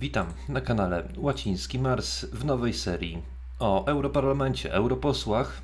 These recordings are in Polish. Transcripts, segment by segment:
Witam na kanale Łaciński Mars w nowej serii o Europarlamencie, europosłach.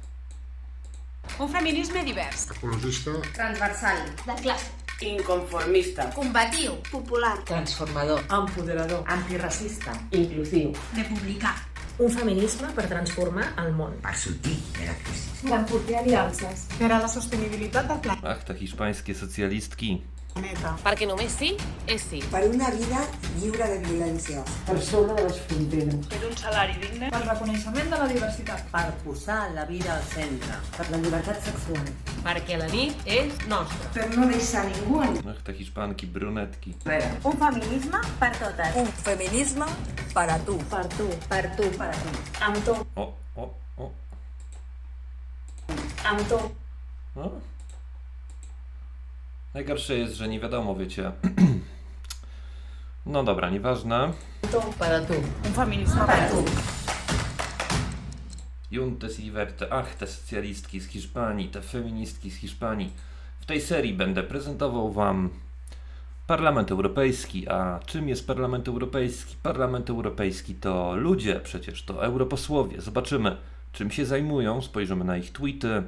Un feminisme divers. ecologista, transversal, de classe, inconformista, combatiu, popular, transformador, empoderador, antiracista, inclusiu, Republicà. Un feminisme per transformar el món. per sortir de la crisi. d'enfortir aliances, Per a la sostenibilitat del Ach, te hiszpańskie socjalistki. Planeta. Perquè només sí és sí. per una vida lliure de violència. per sobre de les fronteres, Pel reconeixement de la diversitat. per posar la vida al centre, per la llibertat sexual, Perquè la nit és nostra. Per no deixar ningú enrere. Ach, te hiszpanki, brunetki. un feminisme per totes. Un feminisme per a tu. Per tu. Per tu, per tu. Amb tu. O, o, o. Amb tu. No. Najgorsze jest, że nie wiadomo, wiecie. No dobra, nieważne. Per a tu. Un per tu. Juntes y Liberte, ach, te socjalistki z Hiszpanii, te feministki z Hiszpanii. W tej serii będę prezentował Wam Parlament Europejski. A czym jest Parlament Europejski? Parlament Europejski to ludzie, przecież to europosłowie. Zobaczymy, czym się zajmują, spojrzymy na ich tweety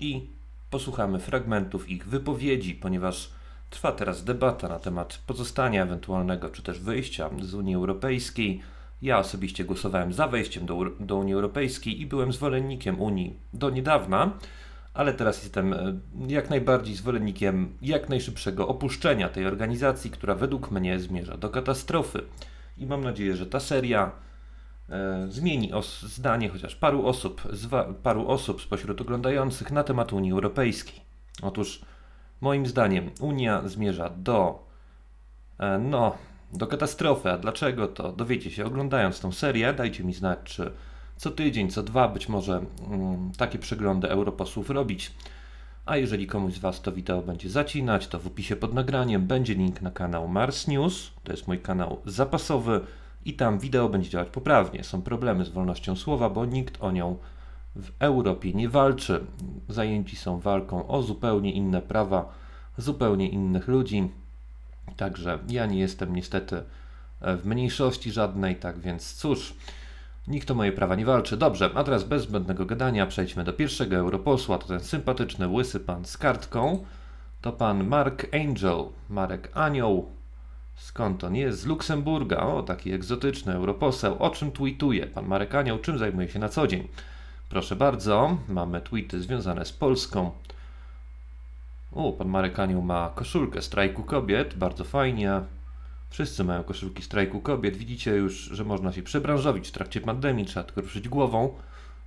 i posłuchamy fragmentów ich wypowiedzi, ponieważ trwa teraz debata na temat pozostania ewentualnego czy też wyjścia z Unii Europejskiej. Ja osobiście głosowałem za wejściem do, do Unii Europejskiej i byłem zwolennikiem Unii do niedawna, ale teraz jestem e, jak najbardziej zwolennikiem jak najszybszego opuszczenia tej organizacji, która według mnie zmierza do katastrofy. I mam nadzieję, że ta seria zmieni os- zdanie chociaż paru osób, paru osób spośród oglądających na temat Unii Europejskiej. Otóż moim zdaniem Unia zmierza do e, no, do katastrofy. A dlaczego to dowiecie się oglądając tą serię. Dajcie mi znać, czy co tydzień, co dwa być może mm, takie przeglądy europosłów robić. A jeżeli komuś z Was to wideo będzie zacinać, to w opisie pod nagraniem będzie link na kanał Mars News. To jest mój kanał zapasowy i tam wideo będzie działać poprawnie. Są problemy z wolnością słowa, bo nikt o nią w Europie nie walczy. Zajęci są walką o zupełnie inne prawa, zupełnie innych ludzi. Także ja nie jestem niestety e, w mniejszości żadnej, tak więc cóż, nikt o moje prawa nie walczy. Dobrze, a teraz bez zbędnego gadania przejdźmy do pierwszego europosła. To ten sympatyczny, łysy pan z kartką. To pan Mark Angel, Marek Anioł. Skąd on jest? Z Luksemburga. O, taki egzotyczny europoseł. O czym tweetuje pan Marek Anioł? Czym zajmuje się na co dzień? Proszę bardzo, mamy tweety związane z Polską. O, pan Marek Anioł ma koszulkę strajku kobiet, bardzo fajnie. Wszyscy mają koszulki strajku kobiet. Widzicie już, że można się przebranżowić w trakcie pandemii, trzeba tylko ruszyć głową.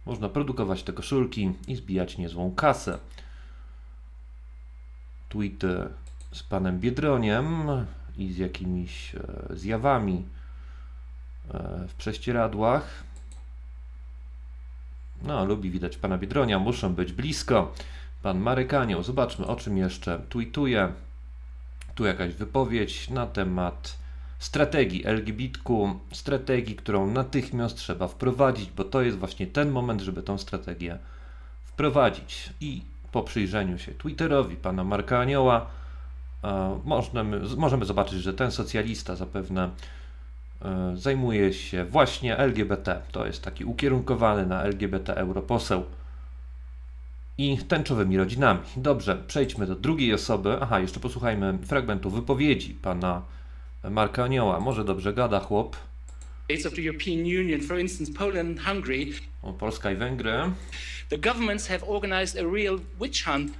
Można produkować te koszulki i zbijać niezłą kasę. Tweety z panem Biedroniem i z jakimiś e, zjawami e, w prześcieradłach. No, lubi widać pana Biedronia, muszą być blisko. Pan Marek Anioł, zobaczmy o czym jeszcze tweetuje. Tu jakaś wypowiedź na temat strategii LGBTQ, strategii, którą natychmiast trzeba wprowadzić, bo to jest właśnie ten moment, żeby tą strategię wprowadzić. I po przyjrzeniu się Twitterowi pana Marka Anioła, możemy, możemy zobaczyć, że ten socjalista zapewne e, zajmuje się właśnie LGBT. To jest taki ukierunkowany na LGBT europoseł i tęczowymi rodzinami. Dobrze, przejdźmy do drugiej osoby. Aha, jeszcze posłuchajmy fragmentu wypowiedzi pana Marka Anioła. Może dobrze gada chłop. states of the European Union, for instance, Poland and Hungary, O, Polska i Węgry. the governments have organized a real witch hunt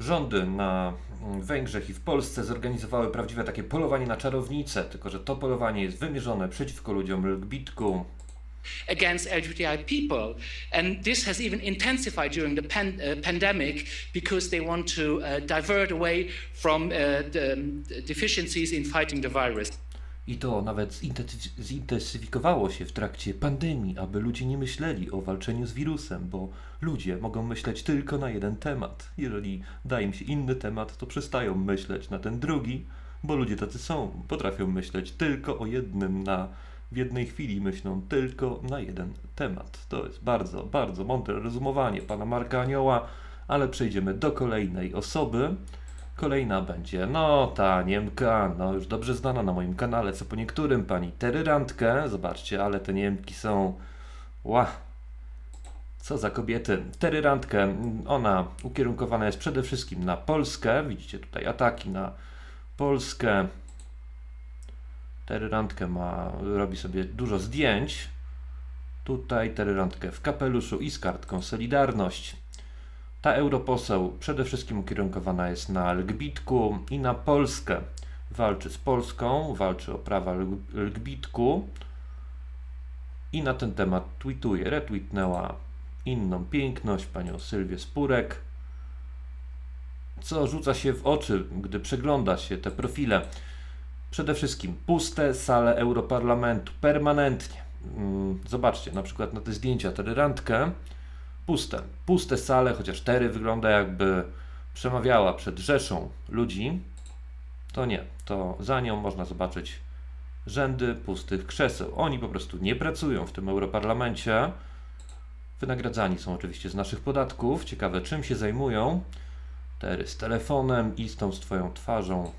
Rządy na mm, Węgrzech i w Polsce zorganizowały prawdziwe takie polowanie na czarownicę, tylko że to polowanie jest wymierzone przeciwko ludziom LGBTQ. against LGBTI people. And this has even intensified during the pan- uh, pandemic because they want to uh, divert away from uh, the um, deficiencies in fighting the virus. I to nawet zintensyf- zintensyfikowało się w trakcie pandemii, aby ludzie nie myśleli o walczeniu z wirusem, bo ludzie mogą myśleć tylko na jeden temat. Jeżeli da im się inny temat, to przestają myśleć na ten drugi, bo ludzie tacy są. Potrafią myśleć tylko o jednym na w jednej chwili myślą tylko na jeden temat. To jest bardzo, bardzo mądre rozumowanie pana Marka Anioła, ale przejdziemy do kolejnej osoby, Kolejna będzie, no ta Niemka, no już dobrze znana na moim kanale, co po niektórym pani Tery Randkę. Zobaczcie, ale te Niemki są, ła, co za kobiety. Tery Randkę, ona ukierunkowana jest przede wszystkim na Polskę. Widzicie tutaj ataki na Polskę. Tery Randkę ma, robi sobie dużo zdjęć. Tutaj Tery Randkę w kapeluszu i z kartką Solidarność. Ta europoseł przede wszystkim ukierunkowana jest na Lgbitku i na Polskę. Walczy z Polską, walczy o prawa Lg- Lgbitku i na ten temat tweetuje. Retweetnęła inną piękność, panią Sylwię Spurek, co rzuca się w oczy, gdy przegląda się te profile. Przede wszystkim puste sale Europarlamentu, permanentnie. Mm, Zobaczcie, na przykład na te zdjęcia, tę randkę, puste. Puste sale, chociaż Tery wygląda jakby przemawiała przed rzeszą ludzi. To nie, to za nią można zobaczyć rzędy pustych krzeseł. Oni po prostu nie pracują w tym Europarlamencie. Wynagradzani są oczywiście z naszych podatków. Ciekawe, czym się zajmują. Tery z telefonem i z tą swoją twarzą.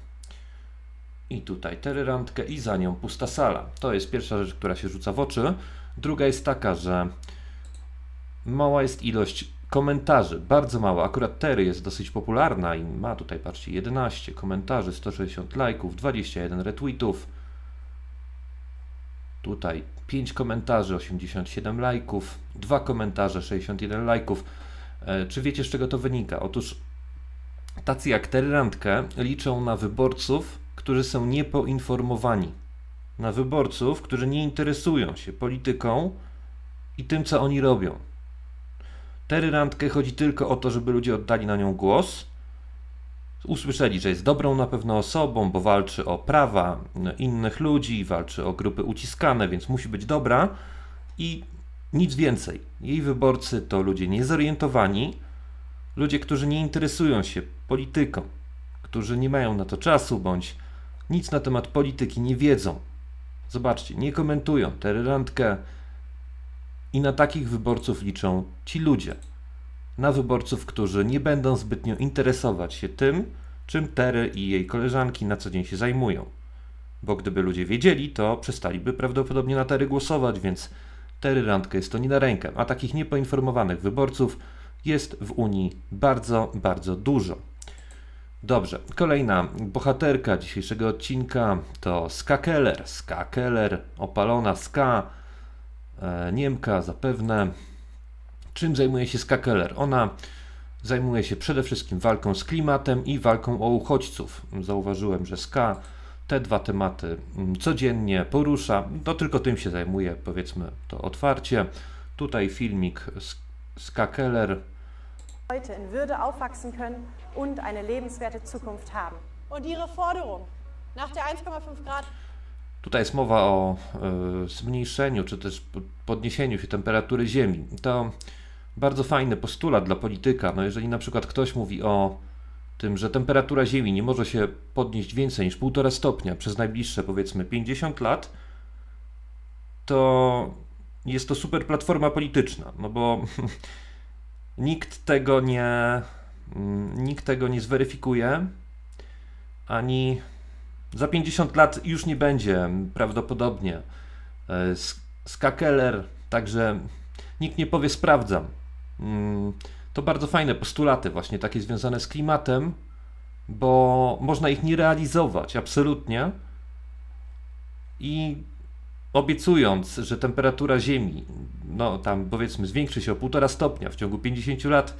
I tutaj Tery randkę i za nią pusta sala. To jest pierwsza rzecz, która się rzuca w oczy. Druga jest taka, że mała jest ilość komentarzy, bardzo mała. Akurat Terry jest dosyć popularna i ma tutaj, patrzcie, 11 komentarzy, 160 lajków, 21 retweetów. Tutaj 5 komentarzy, 87 lajków, 2 komentarze, 61 lajków. E, czy wiecie, z czego to wynika? Otóż tacy jak Terry Randkę liczą na wyborców, którzy są niepoinformowani. Na wyborców, którzy nie interesują się polityką i tym, co oni robią. Tery Randkę chodzi tylko o to, żeby ludzie oddali na nią głos. Usłyszeli, że jest dobrą na pewno osobą, bo walczy o prawa innych ludzi, walczy o grupy uciskane, więc musi być dobra i nic więcej. Jej wyborcy to ludzie niezorientowani, ludzie, którzy nie interesują się polityką, którzy nie mają na to czasu bądź nic na temat polityki nie wiedzą. Zobaczcie, nie komentują. Tery Randkę i na takich wyborców liczą ci ludzie. Na wyborców, którzy nie będą zbytnio interesować się tym, czym Tery i jej koleżanki na co dzień się zajmują. Bo gdyby ludzie wiedzieli, to przestaliby prawdopodobnie na Tery głosować, więc Tery Randkę jest to nie na rękę. A takich niepoinformowanych wyborców jest w Unii bardzo, bardzo dużo. Dobrze, kolejna bohaterka dzisiejszego odcinka to Ska Keller. Ska Keller, opalona Ska, Niemka zapewne. Czym zajmuje się Ska Keller? Ona zajmuje się przede wszystkim walką z klimatem i walką o uchodźców. Zauważyłem, że Ska te dwa tematy mm, codziennie porusza. To tylko tym się zajmuje, powiedzmy to otwarcie. Tutaj filmik z Ska Keller. heute in Würde aufwachsen können und eine lebenswerte Zukunft haben. Und Ihre Forderung nach der 1,5 Grad Tutaj jest mowa o e, zmniejszeniu czy też po- podniesieniu się temperatury Ziemi. To bardzo fajny postulat dla polityka. No jeżeli na przykład ktoś mówi o tym, że temperatura Ziemi nie może się podnieść więcej niż 1,5 stopnia przez najbliższe powiedzmy 50 lat, to jest to super platforma polityczna, no bo nikt tego nie mm, nikt tego nie zweryfikuje ani za 50 lat już nie będzie prawdopodobnie e, Sk- Skakeller, także nikt nie powie sprawdzam. Mm, To bardzo fajne postulaty, właśnie takie związane z klimatem, bo można ich nie realizować absolutnie i obiecując, że temperatura Ziemi, no tam powiedzmy zwiększy się o 1,5 stopnia w ciągu 50 lat,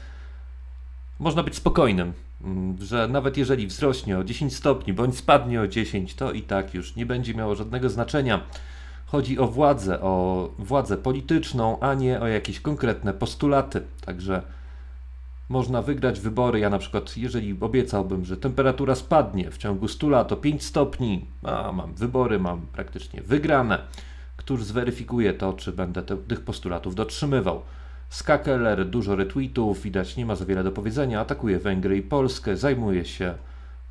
można być spokojnym, mm, że nawet jeżeli wzrośnie o 10 stopni bądź spadnie o 10, to i tak już nie będzie miało żadnego znaczenia. Chodzi o władzę, o władzę polityczną, a nie o jakieś konkretne postulaty. Także można wygrać wybory. Ja na przykład, jeżeli obiecałbym, że temperatura spadnie w ciągu 100 lat o 5 stopni, a mam wybory, mam praktycznie wygrane. Któż zweryfikuje to, czy będę te, tych postulatów dotrzymywał? Skakeler, dużo retweetów, widać nie ma za wiele do powiedzenia, atakuje Węgry i Polskę, zajmuje się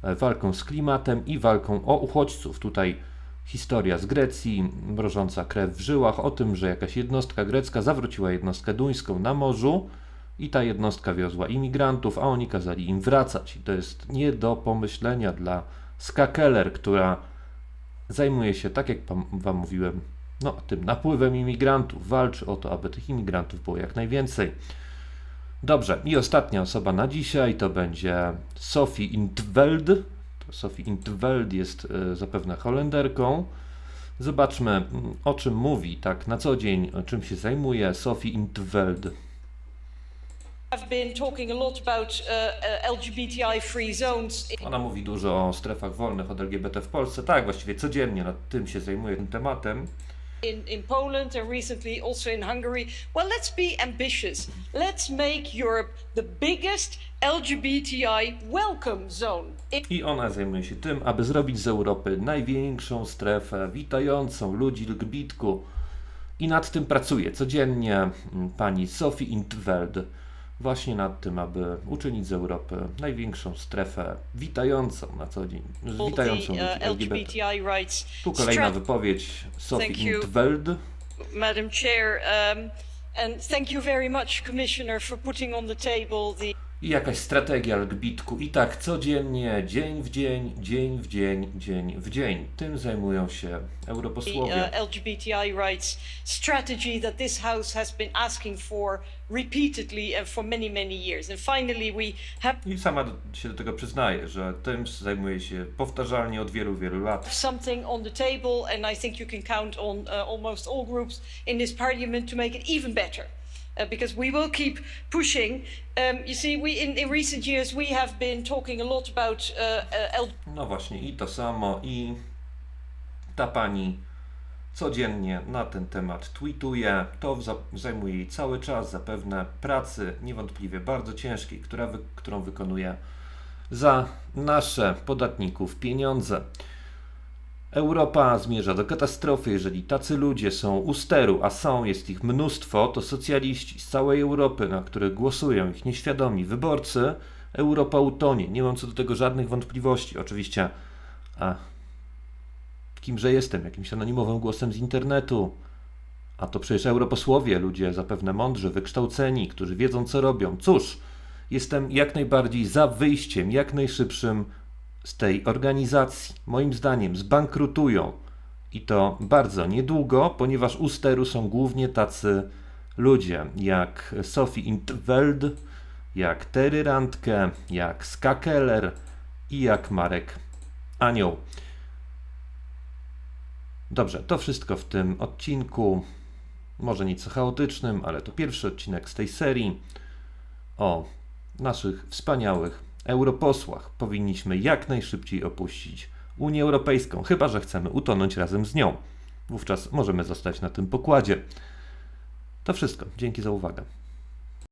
e, walką z klimatem i walką o uchodźców. Tutaj historia z Grecji, mrożąca krew w żyłach, o tym, że jakaś jednostka grecka zawróciła jednostkę duńską na morzu i ta jednostka wiozła imigrantów, a oni kazali im wracać. I to jest nie do pomyślenia dla Ska Keller, która zajmuje się, tak jak Wam mówiłem, no, tym napływem imigrantów. Walczy o to, aby tych imigrantów było jak najwięcej. Dobrze, i ostatnia osoba na dzisiaj to będzie Sophie Intveld. Sophie Intveld jest e, zapewne Holenderką. Zobaczmy, mm, o czym mówi tak na co dzień, o czym się zajmuje Sophie Intveld. Zones Ona mówi dużo o strefach wolnych od LGBT w Polsce. Tak, właściwie codziennie nad tym się zajmuje, tym tematem. In, in Poland and recently also in Hungary. Well, let's be ambitious. Let's make Europe the biggest LGBTI welcome zone. I ona zajmuje się tym, aby zrobić z Europy największą strefę witającą ludzi lgbitku. I nad tym pracuje codziennie pani Sophie Intveld. Właśnie nad tym, aby uczynić z Europy największą strefę witającą na co dzień. Witającą the, ludzi uh, LGBT. Tu kolejna wypowiedź Sophie. Intveld. Madam Chair, um, and thank you very much, Commissioner, for putting on the table the I jakaś strategia lgbitku. I tak codziennie, dzień w dzień, dzień w dzień, dzień w dzień. Tym zajmują się the europosłowie. uh, LGBTI rights strategy that this House has been asking for repeatedly and for many, many years. And finally, we have I sama się do tego przyznaje, że tym zajmuje się powtarzalnie od wielu, wielu lat. something on the table, and I think you can count on uh, almost all groups in this Parliament to make it even better. Uh, because we will keep pushing. Um, you see, we in, in recent years we have been talking a lot about uh, uh, No właśnie, i to samo, i ta pani codziennie na ten temat tweetuje. To za- zajmuje jej cały czas, zapewne pracy, niewątpliwie bardzo ciężkiej, która wy- którą wykonuje za nasze podatników pieniądze. Europa zmierza do katastrofy, jeżeli tacy ludzie są u steru, a są, jest ich mnóstwo, to socjaliści z całej Europy, na których głosują ich nieświadomi wyborcy, Europa utonie. Nie mam co do tego żadnych wątpliwości. Oczywiście, a kimże jestem? Jakimś anonimowym głosem z internetu. A to przecież europosłowie, ludzie zapewne mądrzy, wykształceni, którzy wiedzą co robią. Cóż, jestem jak najbardziej za wyjściem, jak najszybszym z tej organizacji. Moim zdaniem zbankrutują i to bardzo niedługo, ponieważ u steru są głównie tacy ludzie jak Sophie Intveld, jak Terry Randke, jak Ska Keller i jak Marek Anioł. Dobrze, to wszystko w tym odcinku. Może nieco chaotycznym, ale to pierwszy odcinek z tej serii o naszych wspaniałych europosłach. Powinniśmy jak najszybciej opuścić Unię Europejską, chyba że chcemy utonąć razem z nią. Wówczas możemy zostać na tym pokładzie. To wszystko. Dzięki za uwagę.